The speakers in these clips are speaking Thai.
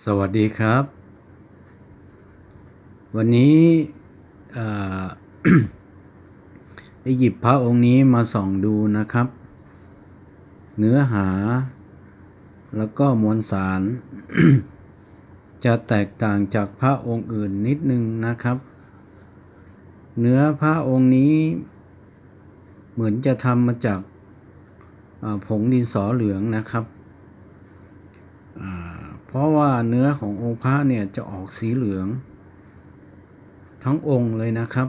สวัสดีครับ วันนี้เอ่อได้หยิบพระองค์นี้มาส่องดูนะครับ เนื้อหา แล้วก็มวลสาร จะแตกต่างจากพระองค์อื่นนิดนึงนะครับ เนื้อพระองค์นี้เหมือนจะทำมาจากผงดินสอเหลืองนะครับอ่า เพราะว่าเนื้อขององค์พระเนี่ยจะออกสีเหลือง ทั้งองค์เลยนะครับ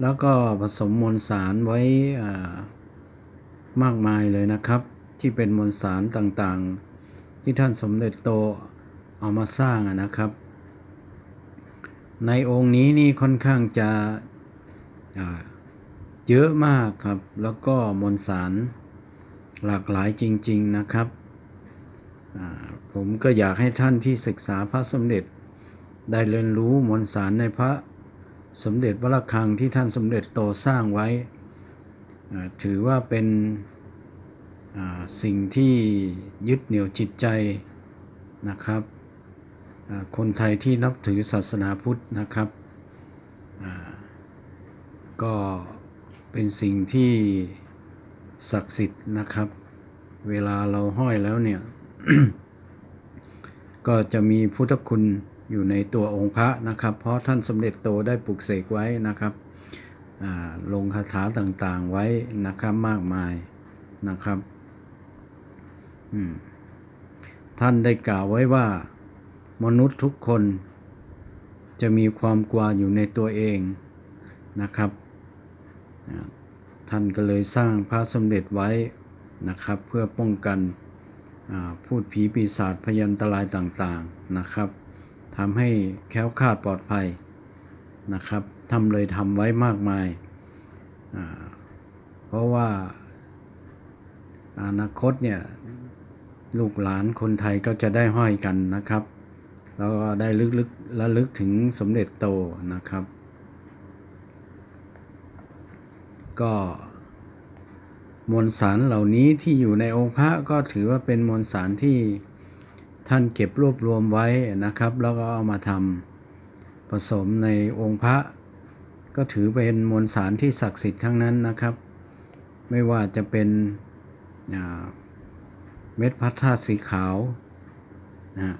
แล้วก็ผสมมวลสารไว้อ่ามากมายเลยนะครับ ที่เป็นมวลสารต่างๆ ที่ท่านสมเด็จโตเอามาสร้างนะครับ ในองค์นี้นี่ค่อนข้างจะอ่าเยอะมากครับ แล้วก็มวลสารหลากหลายจริง ๆนะครับ ผมก็อยากให้ท่านที่ศึกษาพระสมเด็จ ได้เรียนรู้มวลสารในพระสมเด็จวรคังที่ท่านสมเด็จโตสร้างไว้ ถือว่าเป็นสิ่งที่ยึดเหนี่ยวจิตใจนะครับ คนไทยที่นับถือศาสนาพุทธนะครับ ก็เป็นสิ่งที่ศักดิ์สิทธิ์นะครับ เวลาเราห้อยแล้วเนี่ย ก็จะมีพุทธคุณอยู่ในตัวองค์พระนะครับ เพราะท่านสมเด็จโตได้ปลุกเสกไว้นะครับลงคาถาต่างๆไว้นะครับมากมายนะครับท่านได้กล่าวไว้ว่า มนุษย์ทุกคนจะมีความกลัวอยู่ในตัวเองนะครับ ท่านก็เลยสร้างพระสมเด็จไว้นะครับ เพื่อป้องกัน พูดผีปีศาจพยันตรายต่างๆนะครับทำให้แค้วคาดปลอดภัยนะครับทำเลยทำไว้มากมาย เพราะว่าอนาคตเนี่ยลูกหลานคนไทยก็จะได้ห้อยกันนะครับแล้วก็ได้ลึกๆระลึกถึงสมเด็จโตนะครับ ก็ มวลสารเหล่านี้ที่อยู่ในองค์พระก็ถือว่าเป็นมวลสารที่ท่านเก็บรวบรวมไว้นะครับ แล้วก็เอามาทำผสมในองค์พระ ก็ถือเป็นมวลสารที่ศักดิ์สิทธิ์ทั้งนั้นนะครับ ไม่ว่าจะเป็นเม็ดพัทธาตุสีขาวนะ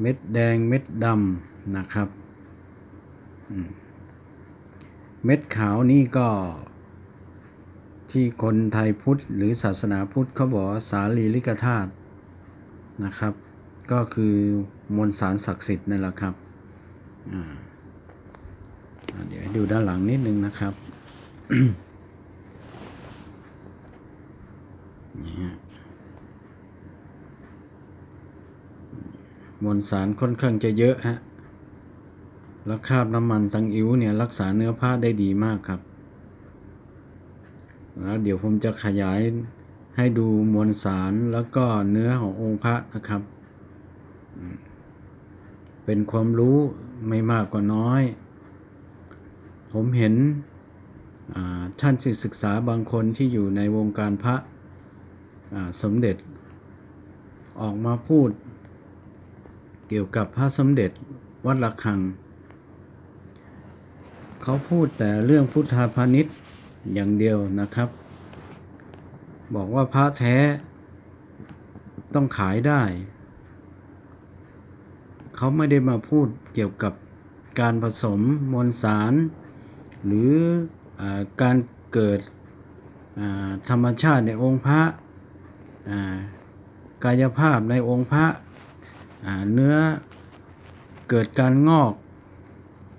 เม็ดแดงเม็ดดำนะครับ เม็ดขาวนี่ก็ ที่คนไทยพุทธหรือศาสนาพุทธเขาบอกสาลีลิกธาตุนะครับ ก็คือมวลสารศักดิ์สิทธิ์นั่นแหละครับเดี๋ยวให้ดูด้านหลังนิดนึงนะครับนี่ฮะมวลสารค่อนข้างจะเยอะฮะแล้วคราบน้ำมันตังอิ๋วเนี่ยรักษาเนื้อผ้าได้ดีมากครับ แล้วเดี๋ยวผมจะขยายให้ดูมวลสารแล้วก็เนื้อขององค์พระนะครับ เป็นความรู้ไม่มากก็น้อย ผมเห็นท่านศึกษาบางคนที่อยู่ในวงการพระสมเด็จ ออกมาพูด เกี่ยวกับพระสมเด็จวัดระฆัง เขาพูดแต่เรื่องพุทธาพาณิชย์ อย่างเดียวนะครับ บอกว่าพระแท้ต้องขายได้ เขาไม่ได้มาพูดเกี่ยวกับการผสมมวลสาร หรืออการเกิดธรรมชาติในองค์พระกายภาพในองค์พระเนื้อเกิดการงอก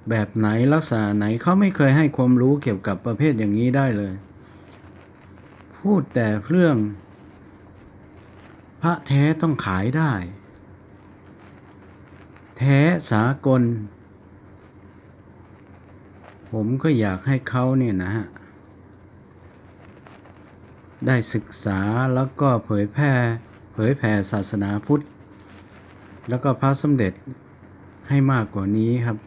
แบบไหนลักษณะไหนเขาไม่เคยให้ความรู้เกี่ยวกับประเภทอย่างนี้ได้เลย พูดแต่เรื่อง พระแท้ต้องขายได้ แท้สากล ผมก็อยากให้เขาเนี่ยนะฮะ ได้ศึกษาแล้วก็เผยแพร่เผยแผ่ศาสนาพุทธ แล้วก็พระสมเด็จให้มากกว่านี้ครับ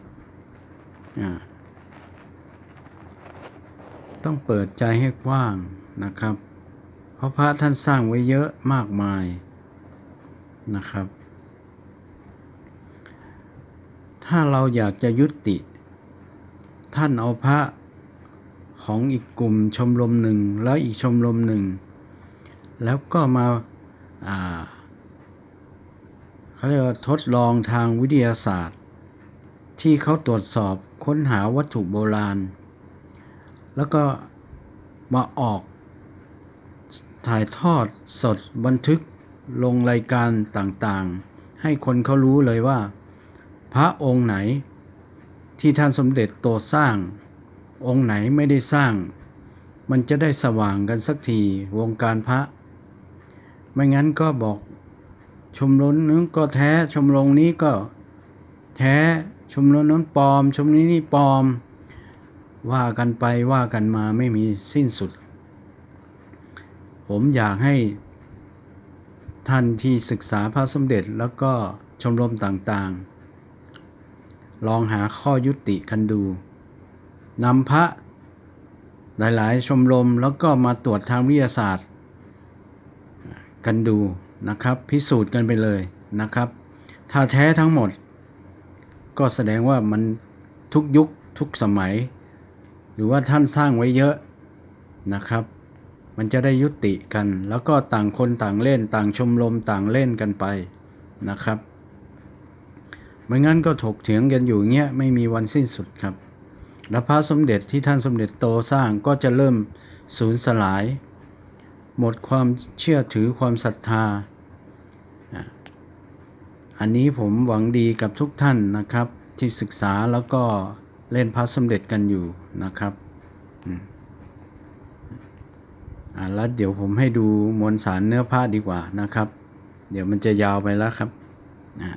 ต้องเปิดใจให้กว้างนะครับ เพราะพระท่านสร้างไว้เยอะมากมายนะครับ ถ้าเราอยากจะยุติ ท่านเอาพระของอีกกลุ่มชมรมหนึ่งแล้วอีกชมรมหนึ่ง แล้วก็มาาเขาเรียกว่าทดลองทางวิทยาศาสตร์ ที่เขาตรวจสอบ ค้นหาวัตถุโบราณ แล้วก็มาออก ถ่ายทอดสดบันทึกลงรายการต่างๆ ให้คนเขารู้เลยว่า พระองค์ไหนที่ท่านสมเด็จโตสร้าง องค์ไหนไม่ได้สร้าง มันจะได้สว่างกันสักทีวงการพระ ไม่งั้นก็บอกชมรมนู้นก็แท้ชมรมนี้ก็แท้ชมรมนั้นปลอม ชมรมนี้ปลอม ว่ากันไปว่ากันมาไม่มีสิ้นสุด ผมอยากให้ท่านที่ศึกษาพระสมเด็จแล้วก็ชมรมต่างๆ ลองหาข้อยุติกันดูนำพระหลายๆ ชมรมแล้วก็มาตรวจทางวิทยาศาสตร์ กันดูนะครับ พิสูจน์กันไปเลยนะครับ ถ้าแท้ทั้งหมด ก็แสดงว่ามันทุกยุคทุกสมัย หรือว่าท่านสร้างไว้เยอะนะครับ มันจะได้ยุติกัน แล้วก็ต่างคนต่างเล่น ต่างชมรมต่างเล่นกันไปนะครับไม่งั้นก็ถกเถียงกันอยู่เงี้ยไม่มีวันสิ้นสุดครับ และพระสมเด็จที่ท่านสมเด็จโตสร้างก็จะเริ่มสูญสลาย หมดความเชื่อถือความศรัทธา อันนี้ผมหวังดีกับทุกท่านนะครับ ที่ศึกษาแล้วก็เล่นพระสมเด็จกันอยู่นะครับอ่าแล้วเดี๋ยวผมให้ดูมวลสารเนื้อผ้าดีกว่านะครับ เดี๋ยวมันจะยาวไปแล้วครับอ่า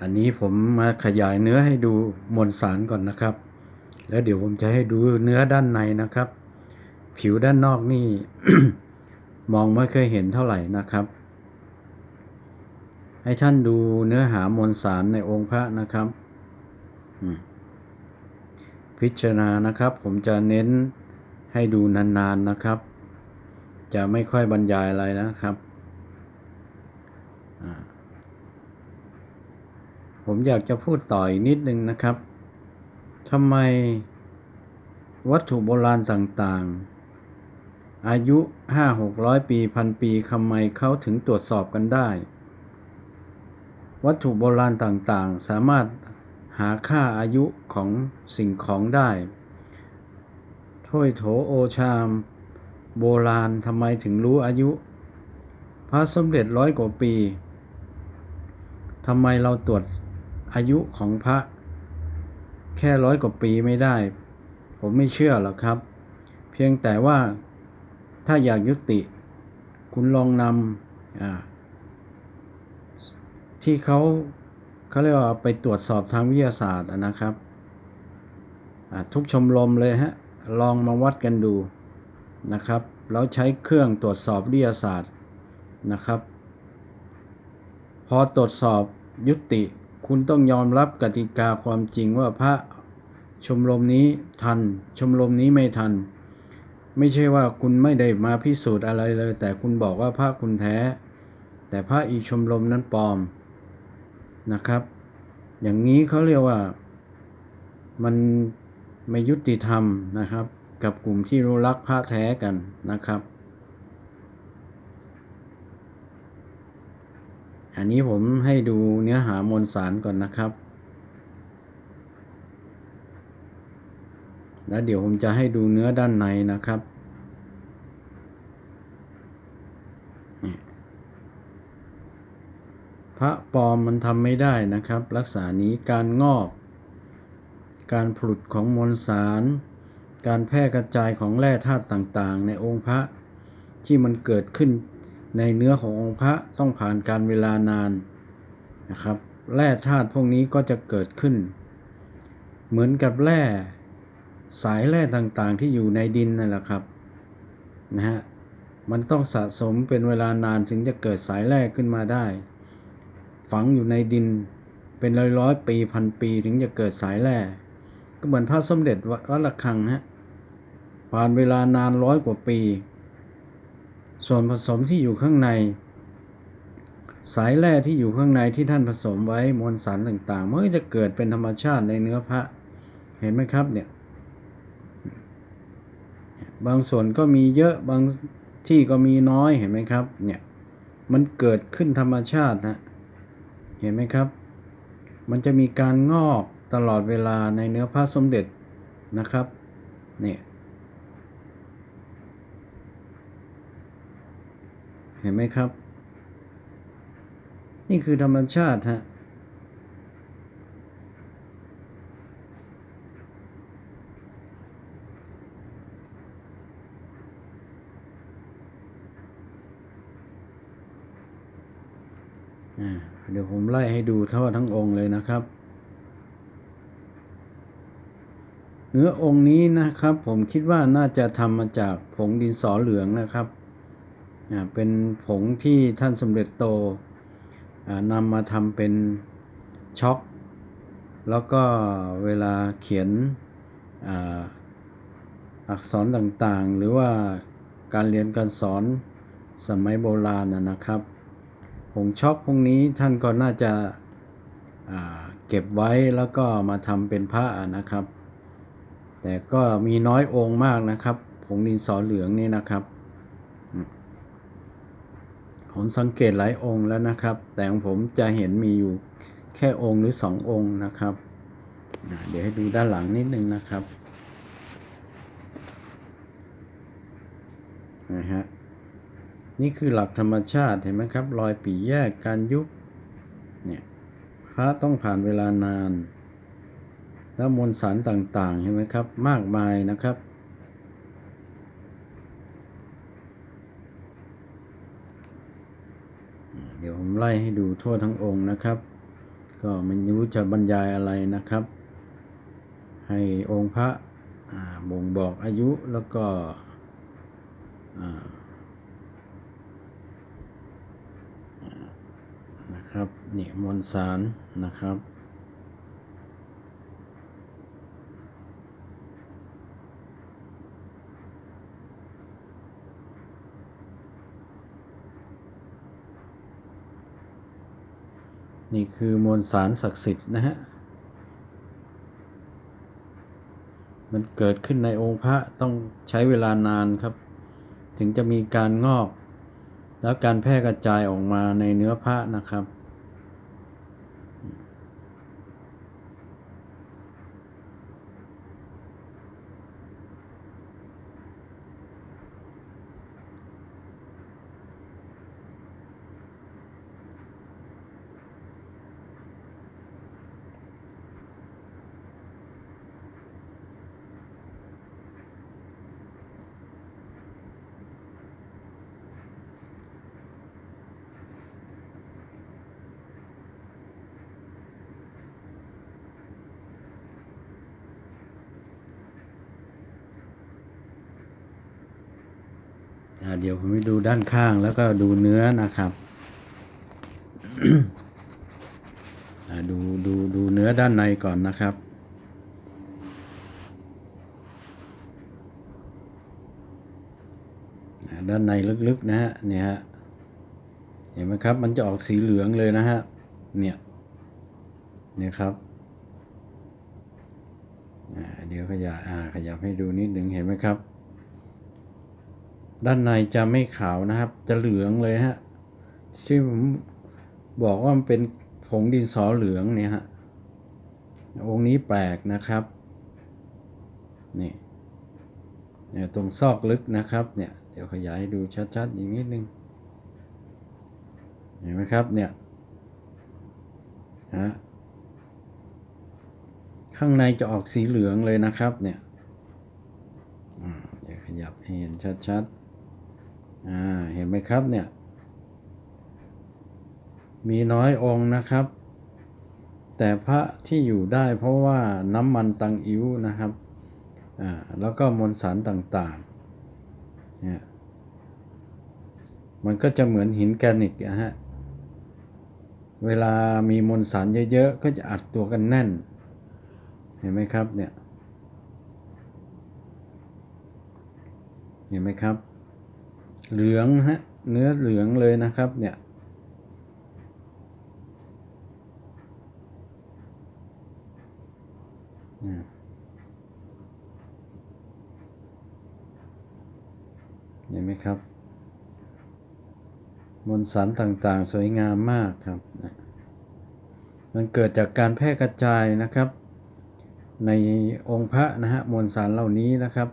อันนี้ผมมาขยายเนื้อให้ดูมวลสารก่อนนะครับ แล้วเดี๋ยวผมจะให้ดูเนื้อด้านในนะครับ ผิวด้านนอกนี่ มองไม่เคยเห็นเท่าไหร่นะครับ ให้ท่านดูเนื้อหามวลสารในองค์พระนะครับพิจารณานะครับ ผมจะเน้นให้ดูนานๆนะครับ จะไม่ค่อยบรรยายอะไรนะครับ ผมอยากจะพูดต่ออีกนิดนึงนะครับทำไมวัตถุโบราณต่างๆ อายุห้าหกร้อยปีพันปีทำไมเขาถึงตรวจสอบกันได้ วัตถุโบราณต่างๆ สามารถหาค่าอายุของสิ่งของได้ถ้วยโถโอชาม โบราณทำไมถึงรู้อายุ พระสมเด็จร้อยกว่าปีทำไมเราตรวจอายุของพระ แค่ร้อยกว่าปีไม่ได้ ผมไม่เชื่อหรอกครับ เพียงแต่ว่า ถ้าอยากยุติคุณลองนำที่เขาเขาเรียกว่าไปตรวจสอบทางวิทยาศาสตร์นะครับ ทุกชมรมเลยฮะ ลองมาวัดกันดูนะครับ แล้วใช้เครื่องตรวจสอบวิทยาศาสตร์นะครับ พอตรวจสอบยุติคุณต้องยอมรับกติกาความจริงว่าพระชมรมนี้ทัน ชมรมนี้ไม่ทัน ไม่ใช่ว่าคุณไม่ได้มาพิสูจน์อะไรเลย แต่คุณบอกว่าพระคุณแท้ แต่พระอีชมรมนั้นปลอมนะครับ อย่างนี้เขาเรียกว่ามันไม่ยุติธรรมนะครับ กับกลุ่มที่รู้รักพระแท้กันนะครับ อันนี้ผมให้ดูเนื้อหามวลสารก่อนนะครับ แล้วเดี๋ยวผมจะให้ดูเนื้อด้านในนะครับ พระปลอมมันทำไม่ได้นะครับ รักษานี้การงอก การผลุดของมวลสาร การแพร่กระจายของแร่ธาตุต่างๆ ในองค์พระที่มันเกิดขึ้นในเนื้อขององค์พระต้องผ่านการเวลานานนะครับ แร่ธาตุพวกนี้ก็จะเกิดขึ้น เหมือนกับแร่ สายแร่ต่างๆที่อยู่ในดินนั่นแหละครับนะฮะมันต้องสะสมเป็นเวลานานถึงจะเกิดสายแร่ขึ้นมาได้ ฝังอยู่ในดินเป็นร้อยร้อยๆปีพันปีถึงจะเกิดสายแร่ก็เหมือนพระสมเด็จวัดระฆังฮะผ่านเวลานานร้อยกว่าปี ส่วนผสมที่อยู่ข้างใน สายแร่ที่อยู่ข้างในที่ท่านผสมไว้มวลสารต่างๆมันก็จะเกิดเป็นธรรมชาติในเนื้อพระเห็นไหมครับเนี่ย บางส่วนก็มีเยอะบางที่ก็มีน้อยเห็นไหมครับ เนี่ยมันเกิดขึ้นธรรมชาตินะเห็นไหมครับ มันจะมีการงอกตลอดเวลาในเนื้อพระสมเด็จนะครับเนี่ยเห็นไหมครับ นี่คือธรรมชาติฮะ อ่าเดี๋ยวผมไล่ให้ดูทั่วทั้งองค์เลยนะครับ เนื้อองค์นี้นะครับ ผมคิดว่าน่าจะทำมาจากผงดินสอเหลืองนะครับเป็นผงที่ท่านสมเด็จโตอ่านำมาทำเป็นช็อกแล้วก็เวลาเขียนอักษรต่างๆ หรือว่าการเรียนการสอนสมัยโบราณนะครับ ผงช็อกพวกนี้ท่านก็น่าจะาเก็บไว้แล้วก็มาทำเป็นพระนะครับ แต่ก็มีน้อยองค์มากนะครับผงดินสอเหลืองนี่นะครับ ผมสังเกตหลายองค์แล้วนะครับ แต่ของผมจะเห็นมีอยู่แค่องค์หรือสององค์นะครับ เดี๋ยวให้ดูด้านหลังนิดนึงนะครับนะฮะ นี่คือหลักธรรมชาติเห็นไหมครับ รอยปีแยกการยุบเนี่ยพระต้องผ่านเวลานาน แล้วมวลสารต่างๆเห็นไหมครับ มากมายนะครับ เดี๋ยวผมไล่ให้ดูทั่วทั้งองค์นะครับ ก็ไม่รู้จะบรรยายอะไรนะครับ ให้องค์พระบ่งบอกอายุแล้วก็อ่า นะครับนี่มวลสารนะครับ นี่คือมวลสารศักดิ์สิทธิ์นะฮะมันเกิดขึ้นในองค์พระต้องใช้เวลานานครับ ถึงจะมีการงอก แล้วการแพร่กระจายออกมาในเนื้อพระนะครับ เดี๋ยวผมไปดูด้านข้างแล้วก็ดูเนื้อนะครับดูดูดูเนื้อด้านในก่อนนะครับ ด้านในลึกๆนะฮะเนี่ยฮะเห็นไหมครับ มันจะออกสีเหลืองเลยนะฮะเนี่ยเนี่ยครับเดี๋ยวขยับขยับให้ดูนิดหนึ่งเห็นไหมครับ ด้านในจะไม่ขาวนะครับ จะเหลืองเลยฮะที่ผมบอกว่ามันเป็นผงดินสอเหลืองเนี่ยฮะองค์นี้แปลกนะครับนี่เนี่ยตรงซอกลึกนะครับเนี่ยเดี๋ยวขยายให้ดูชัดๆอีกนิดนึงเห็นไหมครับเนี่ยฮะข้างในจะออกสีเหลืองเลยนะครับเนี่ยอ่าเดี๋ยวขยับให้เห็นชัดๆ อ่าเห็นไหมครับเนี่ย มีน้อยองค์นะครับ แต่พระที่อยู่ได้เพราะว่าน้ำมันตังอิ้วนะครับอ่าแล้วก็มวลสารต่างๆเนี่ยมันก็จะเหมือนหินแกรนิตนะฮะเวลามีมวลสารเยอะๆ ก็จะอัดตัวกันแน่น เห็นไหมครับเนี่ย เห็นไหมครับ เหลืองฮะเนื้อเหลืองเลยนะครับเนี่ยเห็นไหมครับ มวลสารต่างๆ สวยงามมากครับ มันเกิดจากการแพร่กระจายนะครับ ในองค์พระนะฮะมวลสารเหล่านี้นะครับ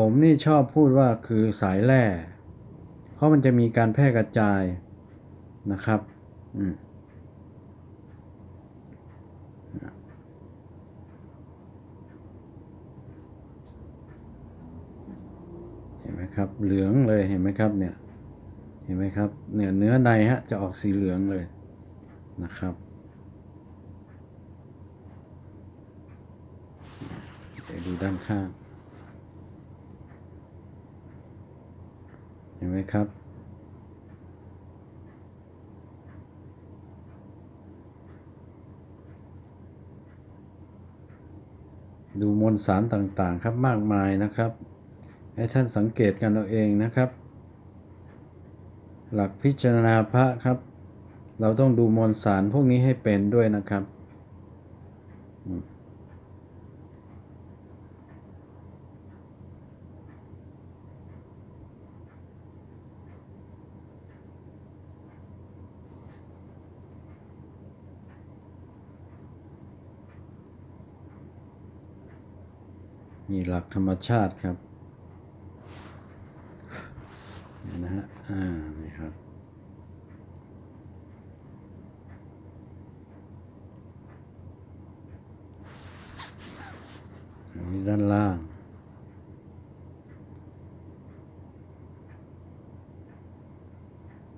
ผมนี่ชอบพูดว่าคือสายแร่เพราะมันจะมีการแพร่กระจายนะครับเห็นไหมครับเหลืองเลยเห็นไหมครับเนี่ยเห็นไหมครับเนื้อเนื้อในฮะจะออกสีเหลืองเลยนะครับเดี๋ยวดูด้านข้าง เห็นไหมครับ ดูมวลสารต่างๆครับมากมายนะครับ ให้ท่านสังเกตกันเอาเองนะครับ หลักพิจารณาพระครับ เราต้องดูมวลสารพวกนี้ให้เป็นด้วยนะครับ นี่หลักธรรมชาติครับนี่นะฮะ อ่า นี่ครับอันนี้ด้านล่าง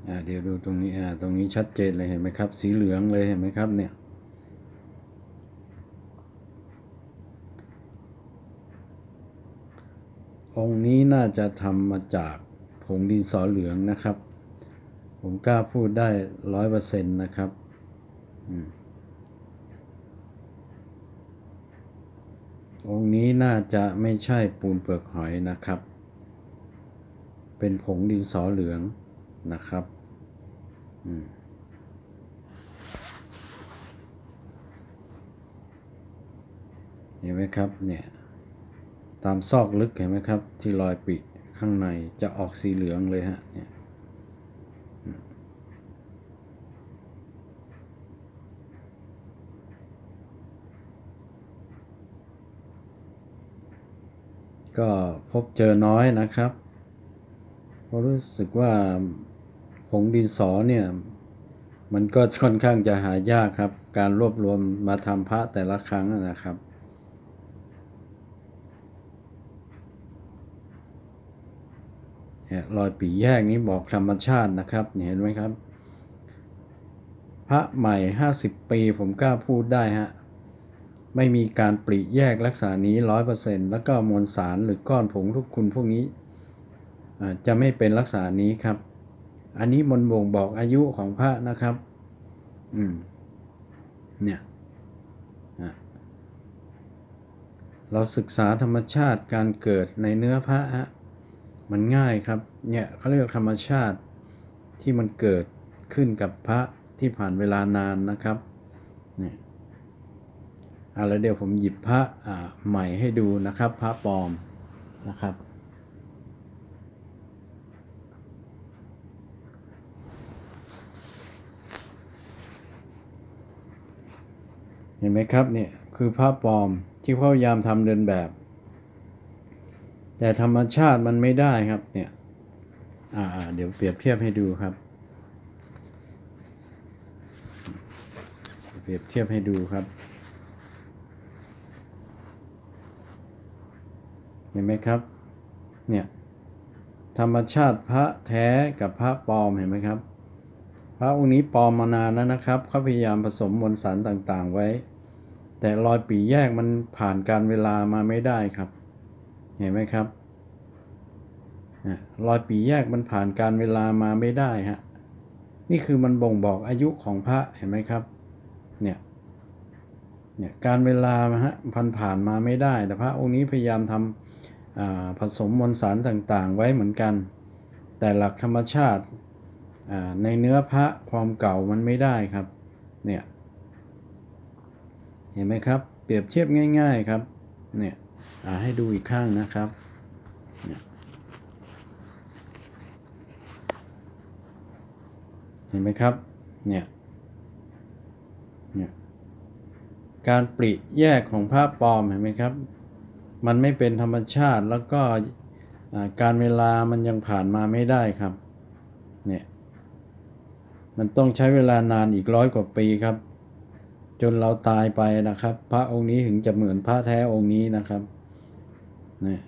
อ่าเดี๋ยวดูตรงนี้อ่าตรงนี้ชัดเจนเลยเห็นไหมครับ สีเหลืองเลยเห็นไหมครับเนี่ย องค์นี้น่าจะทำมาจากผงดินสอเหลืองนะครับ ผมกล้าพูดได้ร้อยเปอร์เซ็นต์นะครับองค์นี้น่าจะไม่ใช่ปูนเปลือกหอยนะครับ เป็นผงดินสอเหลืองนะครับเห็นไหมครับเนี่ย ตามซอกลึกเห็นไหมครับ ที่รอยปิข้างในจะออกสีเหลืองเลยฮะเนี่ยก็พบเจอน้อยนะครับเพราะรู้สึกว่าผงดินสอเนี่ย มันก็ค่อนข้างจะหายากครับ การรวบรวมมาทำพระแต่ละครั้งนะครับ เนี่ย รอยปีแยกนี้บอกธรรมชาตินะครับเห็นไหมครับ พระใหม่ 50 ปีผมกล้าพูดได้ฮะไม่มีการปริแยกลักษณะนี้ร้อยเปอร์เซ็นต์แล้วก็มวลสารหรือก้อนผงทุกคุณพวกนี้จะไม่เป็นลักษณะนี้ครับ อันนี้มนบ่งบอกอายุของพระนะครับ อืม เนี่ยเราศึกษาธรรมชาติการเกิดในเนื้อพระฮะ มันง่ายครับ เนี่ยเขาเรียกธรรมชาติที่มันเกิดขึ้นกับพระที่ผ่านเวลานานนะครับเนี่ยอะแล้วเดี๋ยวผมหยิบพระอ่าใหม่ให้ดูนะครับ พระปลอมนะครับ เห็นไหมครับเนี่ยคือพระปลอมที่พยายามทำเดินแบบ แต่ธรรมชาติมันไม่ได้ครับ เนี่ย อ่า เดี๋ยวเปรียบเทียบให้ดูครับ เปรียบเทียบให้ดูครับ เห็นไหมครับ เนี่ย ธรรมชาติพระแท้กับพระปลอมเห็นไหมครับ พระองค์นี้ปลอมมานานแล้วนะครับเขาพยายามผสมมวลสารต่างๆไว้ แต่รอยปีแยกมันผ่านการเวลามาไม่ได้ครับ เห็นไหมครับรอยปีแยกมันผ่านการเวลามาไม่ได้ฮะนี่คือมันบ่งบอกอายุของพระเห็นไหมครับ เนี่ยเนี่ยการเวลาฮะพันผ่านมาไม่ได้ แต่พระองค์นี้พยายามทำอ่าผสมมวลสารต่างๆ ไว้เหมือนกัน แต่หลักธรรมชาติในเนื้อพระความเก่ามันไม่ได้ครับ เนี่ย เห็นไหมครับ เปรียบเทียบง่าย ๆครับ เนี่ย ให้ดูอีกข้างนะครับเห็นไหมครับ เนี่ย เนี่ย การปริแยกของภาพปลอมเห็นไหมครับ มันไม่เป็นธรรมชาติแล้วก็การเวลามันยังผ่านมาไม่ได้ครับ เนี่ย มันต้องใช้เวลานานอีกร้อยกว่าปีครับ จนเราตายไปนะครับ พระองค์นี้ถึงจะเหมือนพระแท้องค์นี้นะครับ นี่ย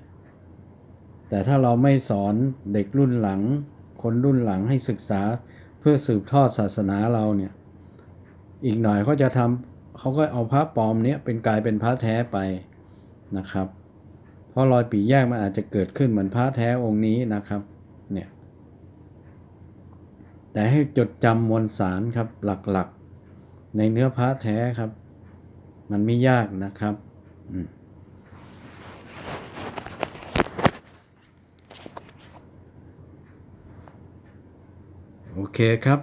แต่ถ้าเราไม่สอนเด็กรุ่นหลัง คนรุ่นหลังให้ศึกษาเพื่อสืบทอดศาสนาเราเนี่ย อีกหน่อยเขาจะทำเขาก็เอาพระปลอมเนี้ยเป็นกลายเป็นพระแท้ไปนะครับ เพราะรอยปีแยกมันอาจจะเกิดขึ้นเหมือนพระแท้องค์นี้นะครับเนี่ยแต่ให้จดจำมวลสารครับหลักๆ ในเนื้อพระแท้ครับ มันไม่ยากนะครับ อืม โอเคครับ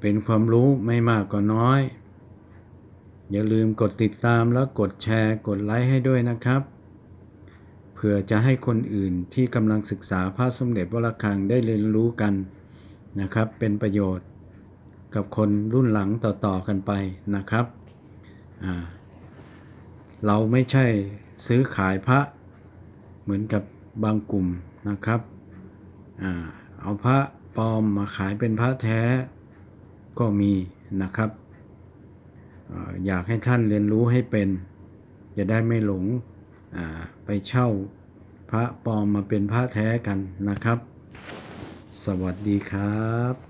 เป็นความรู้ไม่มากก็น้อย อย่าลืมกดติดตามแล้วกดแชร์ กดไลค์ให้ด้วยนะครับ เพื่อจะให้คนอื่นที่กำลังศึกษาพระสมเด็จวระฆังได้เรียนรู้กันนะครับ เป็นประโยชน์กับคนรุ่นหลังต่อๆกันไปนะครับ เราไม่ใช่ซื้อขายพระเหมือนกับบางกลุ่มนะครับอเอาพระ ปลอมมาขายเป็นพระแท้ก็มีนะครับ อยากให้ท่านเรียนรู้ให้เป็น จะได้ไม่หลงไปเช่าพระปลอมมาเป็นพระแท้กันนะครับ สวัสดีครับ